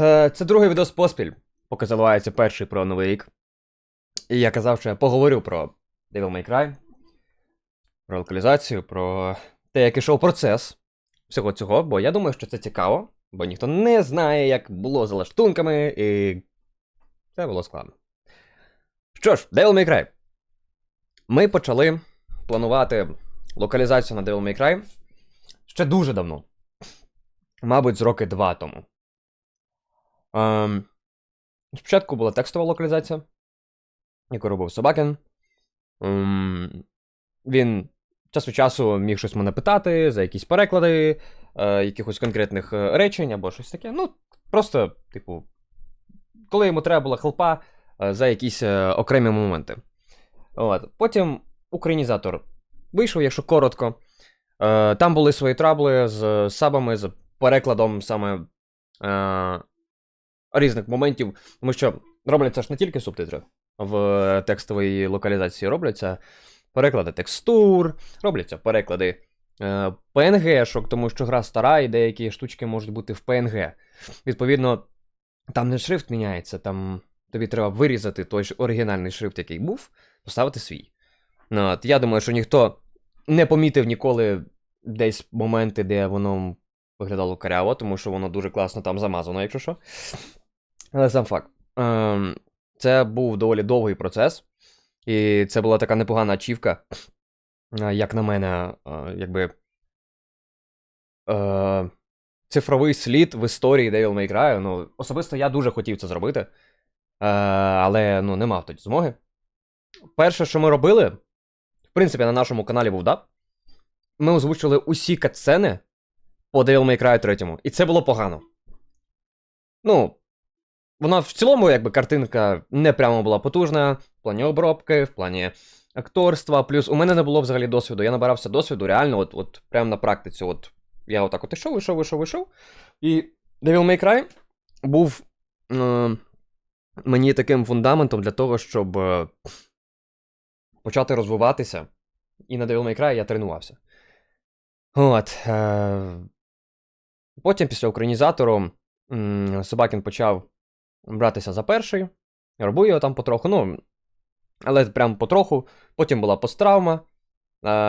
Е, Це другий відос поспіль, поки заливається перший про новий рік. І я казав, що я поговорю про Devil May Cry, про локалізацію, про те, як ішов процес всього цього, бо я думаю, що це цікаво, бо ніхто не знає, як було за лаштунками, і це було складно. Що ж, Devil May Cry. Ми почали планувати локалізацію на Devil May Cry ще дуже давно. Мабуть, з роки два тому. Ем, спочатку була текстова локалізація, яку робив Собакін. Ем, він час від часу міг щось мене питати за якісь переклади, е, якихось конкретних е, речень або щось таке. Ну, просто, типу, коли йому треба була хелпа е, за якісь е, окремі моменти. От. Потім українізатор вийшов, якщо коротко. Е, там були свої трабли з сабами, з перекладом саме е, різних моментів, тому що робляться ж не тільки субтитри в текстовій локалізації, робляться переклади текстур, робляться переклади е, PNG-шок, тому що гра стара і деякі штучки можуть бути в PNG. Відповідно, там не шрифт міняється, там тобі треба вирізати той ж оригінальний шрифт, який був, поставити свій. Ну, от, я думаю, що ніхто не помітив ніколи десь моменти, де воно виглядало каряво, тому що воно дуже класно там замазано, якщо що. Але сам факт. Ем, це був доволі довгий процес, і це була така непогана ачівка, е, як на мене, е, якби. Е, цифровий слід в історії Devil May Cry. Ну, особисто я дуже хотів це зробити, але ну, не мав тоді змоги. Перше, що ми робили, в принципі, на нашому каналі був даб. Ми озвучили усі катсцени по Devil May Cry 3. І це було погано. Ну, вона в цілому, якби картинка не прямо була потужна, в плані обробки, в плані акторства. Плюс у мене не було взагалі досвіду. Я набирався досвіду реально, от, от прямо на практиці. От я отак от ішов, ішов, ішов, ішов. І Devil May Cry був е, мені таким фундаментом для того, щоб е, почати розвиватися. І на Devil May Cry я тренувався. От. Е, потім, після українізатору, Собакін почав братися за перший. Робив його там потроху, ну. Але прям потроху. Потім була посттравма,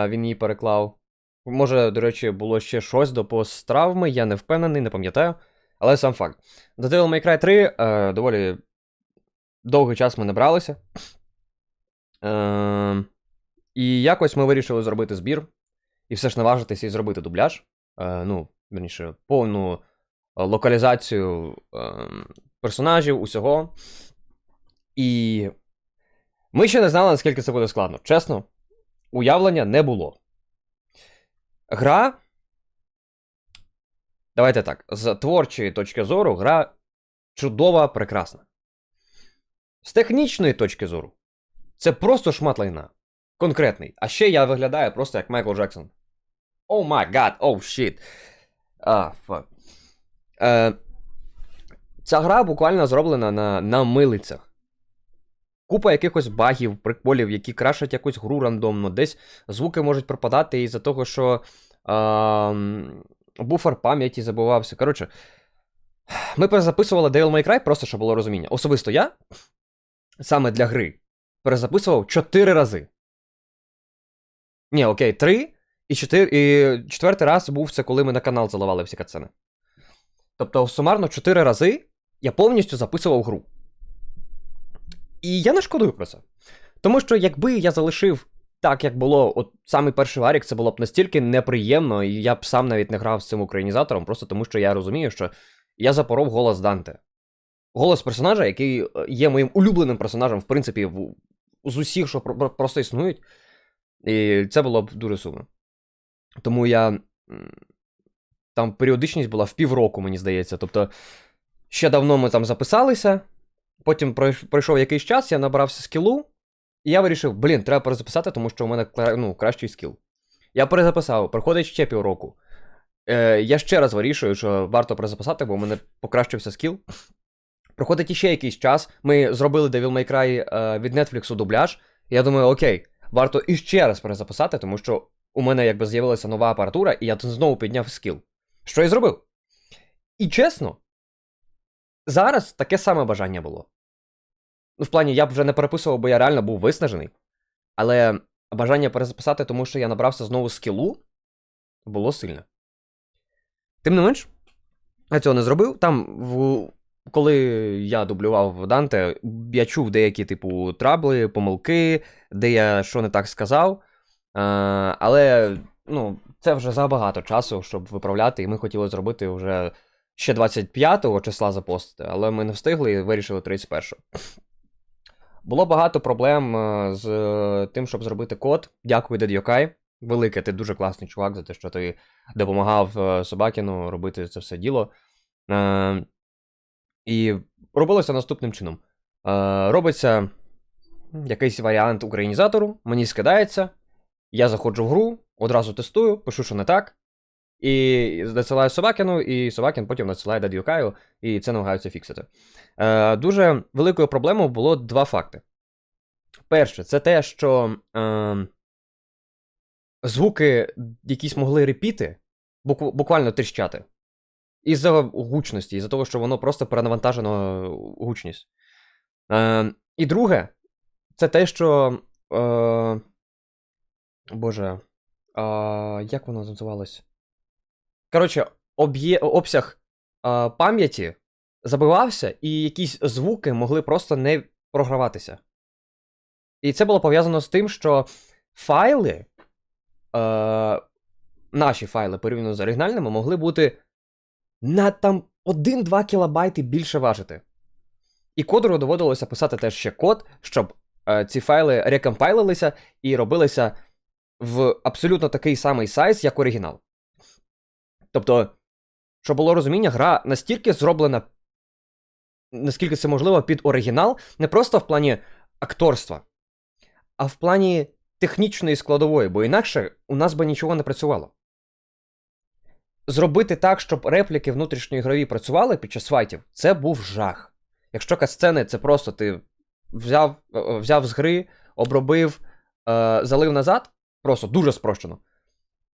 він її переклав. Може, до речі, було ще щось до посттравми, я не впевнений, не пам'ятаю. Але сам факт. До Devil May Cry 3 е, доволі довгий час ми не бралися. Е, і якось ми вирішили зробити збір. І все ж наважитися і зробити дубляж. Е, ну, верніше, повну локалізацію е, персонажів, усього. І ми ще не знали, наскільки це буде складно. Чесно, уявлення не було. Гра. Давайте так. З творчої точки зору, гра чудова, прекрасна. З технічної точки зору, це просто шмат лайна. Конкретний. А ще я виглядаю просто як Майкл Джексон. О май гад, оу щіт. А, фак. Ця гра буквально зроблена на, на милицях. Купа якихось багів, приколів, які крашать якусь гру рандомно. Десь звуки можуть пропадати із-за того, що е, буфер пам'яті забувався. Коротше, ми перезаписували Devil May Cry, просто щоб було розуміння. Особисто я саме для гри перезаписував 4 рази. Ні, окей, 3. І, чотир... і четвертий раз був це, коли ми на канал заливали всі катсцени. Тобто, сумарно 4 рази я повністю записував гру. І я не шкодую про це. Тому що, якби я залишив так, як було, от самий перший варік, це було б настільки неприємно, і я б сам навіть не грав з цим українізатором, просто тому що я розумію, що я запоров голос Данте. Голос персонажа, який е, є моїм улюбленим персонажем, в принципі, в... з усіх, що про- про- просто існують. І це було б дуже сумно. Тому я. Там періодичність була в півроку, мені здається. Тобто, ще давно ми там записалися, потім пройшов якийсь час, я набрався скілу, і я вирішив, блін, треба перезаписати, тому що у мене ну, кращий скіл. Я перезаписав, проходить ще півроку. Е, я ще раз вирішую, що варто перезаписати, бо у мене покращився скіл. Проходить іще якийсь час. Ми зробили Devil May Cry е, від Netflix дубляж. Я думаю, окей, варто іще раз перезаписати, тому що у мене якби з'явилася нова апаратура, і я знову підняв скіл. Що я зробив? І чесно, зараз таке саме бажання було. Ну, в плані, я б вже не переписував, бо я реально був виснажений. Але бажання перезаписати, тому що я набрався знову скілу, було сильне. Тим не менш, я цього не зробив. Там, в... коли я дублював Данте, я чув деякі, типу, трабли, помилки, де я що не так сказав. А, але ну, це вже забагато часу, щоб виправляти, і ми хотіли зробити вже ще 25-го числа запостити, але ми не встигли і вирішили 31-го. Було багато проблем е, з е, тим, щоб зробити код. Дякую, Дедйокай. Велике, ти дуже класний чувак за те, що ти допомагав е, Собакіну робити це все діло. Е, і робилося наступним чином: Е, робиться якийсь варіант українізатору, мені скидається, я заходжу в гру, одразу тестую, пишу, що не так. І надсилаю Собакіну, і Собакін потім надсилає Дадюкаю, і це намагаються фіксити. Е, дуже великою проблемою було два факти. Перше, це те, що е, звуки якісь могли репіти, буквально тріщати. Із-за гучності, із-за того, що воно просто перенавантажено гучність. Е, і друге, це те, що. Е, Боже. Е, як воно називалось? Коротше, об'є... обсяг е, пам'яті забивався, і якісь звуки могли просто не програватися. І це було пов'язано з тим, що файли, е, наші файли порівняно з оригінальними, могли бути на там 1-2 кілобайти більше важити. І кодеру доводилося писати теж ще код, щоб е, ці файли рекомпайлилися і робилися в абсолютно такий самий сайз, як оригінал. Тобто, щоб було розуміння, гра настільки зроблена, наскільки це можливо, під оригінал, не просто в плані акторства, а в плані технічної складової, бо інакше у нас би нічого не працювало. Зробити так, щоб репліки внутрішньоігрові працювали під час файтів, це був жах. Якщо касцени це просто ти взяв, е, взяв з гри, обробив, е, залив назад, просто дуже спрощено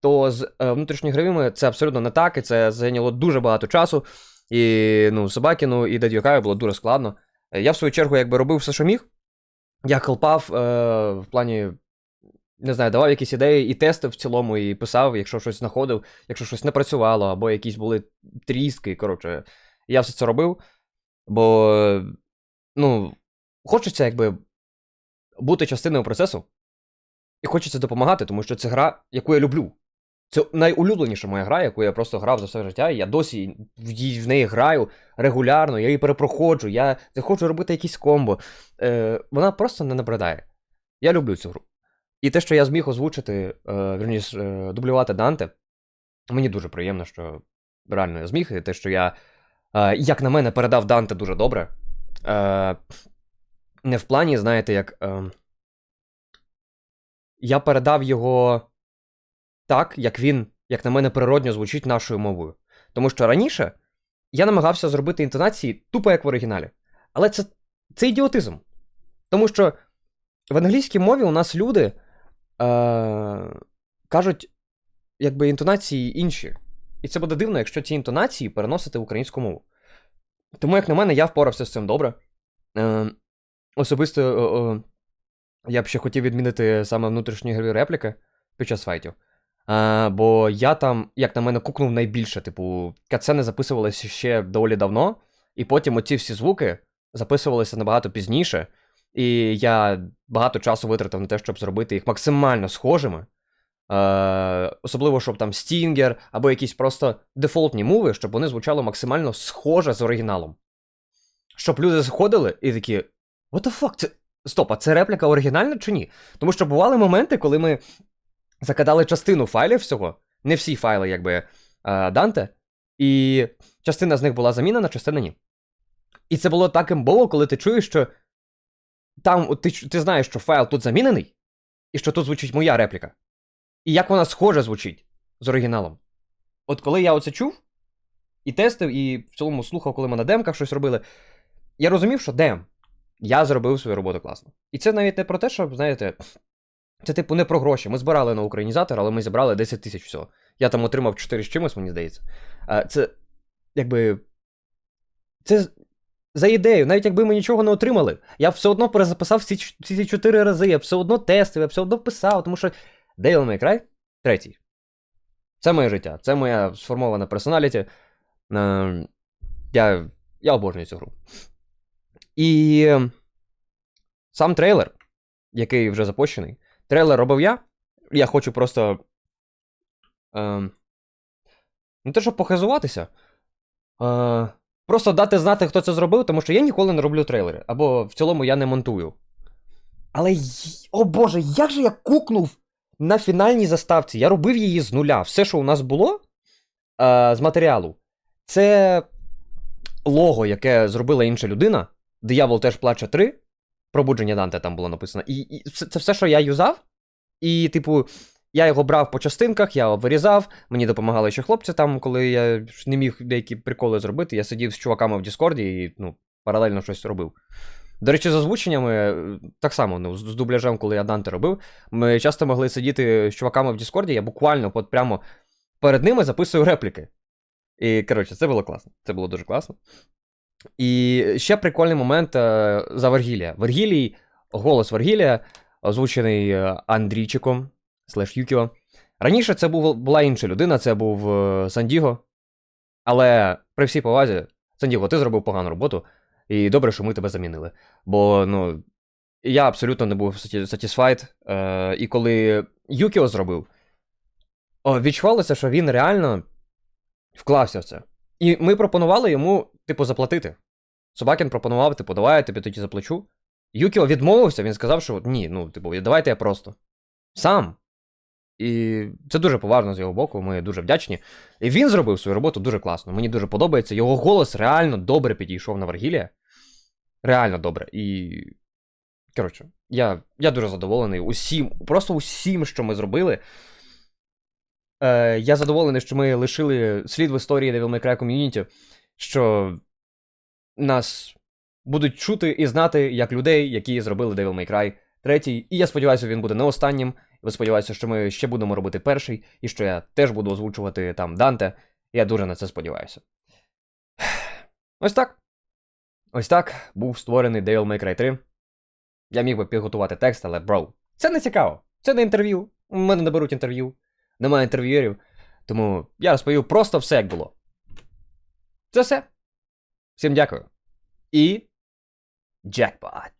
то з е, внутрішньоігровими це абсолютно не так, і це зайняло дуже багато часу. І ну, Собакіну і Дедюкаю було дуже складно. Е, Я, в свою чергу, якби робив все, що міг. Я хелпав е, в плані, не знаю, давав якісь ідеї і тести в цілому, і писав, якщо щось знаходив, якщо щось не працювало, або якісь були тріски. Коротше, я все це робив. Бо, ну, хочеться, якби, бути частиною процесу. І хочеться допомагати, тому що це гра, яку я люблю. Це найулюбленіша моя гра, яку я просто грав за все життя, і я досі в, неї граю регулярно, я її перепроходжу, я захочу робити якісь комбо. Е, вона просто не набридає. Я люблю цю гру. І те, що я зміг озвучити, е, вірніше, е, дублювати Данте, мені дуже приємно, що реально я зміг, і те, що я, е, як на мене, передав Данте дуже добре. Е, не в плані, знаєте, як. Е, я передав його так, як він, як на мене, природньо звучить нашою мовою. Тому що раніше я намагався зробити інтонації тупо як в оригіналі. Але це, це ідіотизм. Тому що в англійській мові у нас люди е, кажуть, якби інтонації інші. І це буде дивно, якщо ці інтонації переносити в українську мову. Тому, як на мене, я впорався з цим добре. Е, особисто е, е, я б ще хотів відмінити саме внутрішні ігрові репліки під час файтів. А, бо я там, як на мене, кукнув найбільше. Типу, катсцени записувалися ще доволі давно, і потім оці всі звуки записувалися набагато пізніше. І я багато часу витратив на те, щоб зробити їх максимально схожими. Е, особливо, щоб там стінгер або якісь просто дефолтні мови, щоб вони звучали максимально схоже з оригіналом. Щоб люди заходили і такі. What the fuck? Це... Стоп, а це репліка оригінальна чи ні? Тому що бували моменти, коли ми закидали частину файлів всього, не всі файли, якби е, Данте, і частина з них була замінена, частина ні. І це було так імбово, коли ти чуєш, що там ти, ти знаєш, що файл тут замінений, і що тут звучить моя репліка. І як вона схоже звучить з оригіналом. От коли я оце чув, і тестив, і в цілому слухав, коли ми на демках щось робили, я розумів, що дем. Я зробив свою роботу класно. І це навіть не про те, що, знаєте, це, типу, не про гроші. Ми збирали на українізатор, але ми зібрали 10 тисяч всього. Я там отримав 4 з чимось, мені здається. Це, якби. Це за ідею, навіть якби ми нічого не отримали, я все одно перезаписав всі, ці чотири рази, я все одно тестив, я все одно писав, тому що Devil May Cry третій. Це моє життя, це моя сформована персоналіті. Е, я, я обожнюю цю гру. І е, сам трейлер, який вже запущений, трейлер робив я. Я хочу просто. Е, не те, щоб похизуватися. Е, просто дати знати, хто це зробив, тому що я ніколи не роблю трейлери. Або в цілому я не монтую. Але. О Боже, як же я кукнув на фінальній заставці. Я робив її з нуля. Все, що у нас було е, з матеріалу, це лого, яке зробила інша людина. Диявол теж плаче 3. Пробудження Данте там було написано. І, і це, все, що я юзав. І, типу, я його брав по частинках, я вирізав, мені допомагали ще хлопці там, коли я не міг деякі приколи зробити. Я сидів з чуваками в Діскорді і ну, паралельно щось робив. До речі, з озвученнями е, так само, ну, з дубляжем, коли я Данте робив, ми часто могли сидіти з чуваками в Діскорді, я буквально от прямо перед ними записую репліки. І, коротше, це було класно. Це було дуже класно. І ще прикольний момент е, за Вергілія. Вергілій, голос Вергілія, озвучений е, Андрійчиком слеш Юкіо. Раніше це був, була інша людина, це був е, Сандіго. Але при всій повазі, Сандіго, ти зробив погану роботу, і добре, що ми тебе замінили. Бо, ну, я абсолютно не був satisfied. Е, і коли Юкіо зробив, відчувалося, що він реально вклався в це. І ми пропонували йому, типу, заплатити. Собакін пропонував, типу, давай я тобі тоді заплачу. Юкіо відмовився, він сказав, що ні, ну, типу, давайте я просто. Сам. І це дуже поважно з його боку, ми дуже вдячні. І він зробив свою роботу дуже класно. Мені дуже подобається. Його голос реально добре підійшов на Вергілія. Реально добре. І. Коротше, я, я дуже задоволений усім, просто усім, що ми зробили. Е, я задоволений, що ми лишили слід в історії Devil May Cry Community, що нас будуть чути і знати як людей, які зробили Devil May Cry третій. І я сподіваюся, він буде не останнім. Я сподіваюся, що ми ще будемо робити перший, і що я теж буду озвучувати там Данте. Я дуже на це сподіваюся. Ось так. Ось так був створений Devil May Cry 3. Я міг би підготувати текст, але бро, це не цікаво. Це не інтерв'ю. У мене не беруть інтерв'ю. Немає інтерв'юерів. Тому я розповів просто все, як було. Це все. Всім дякую. І. Джекпот.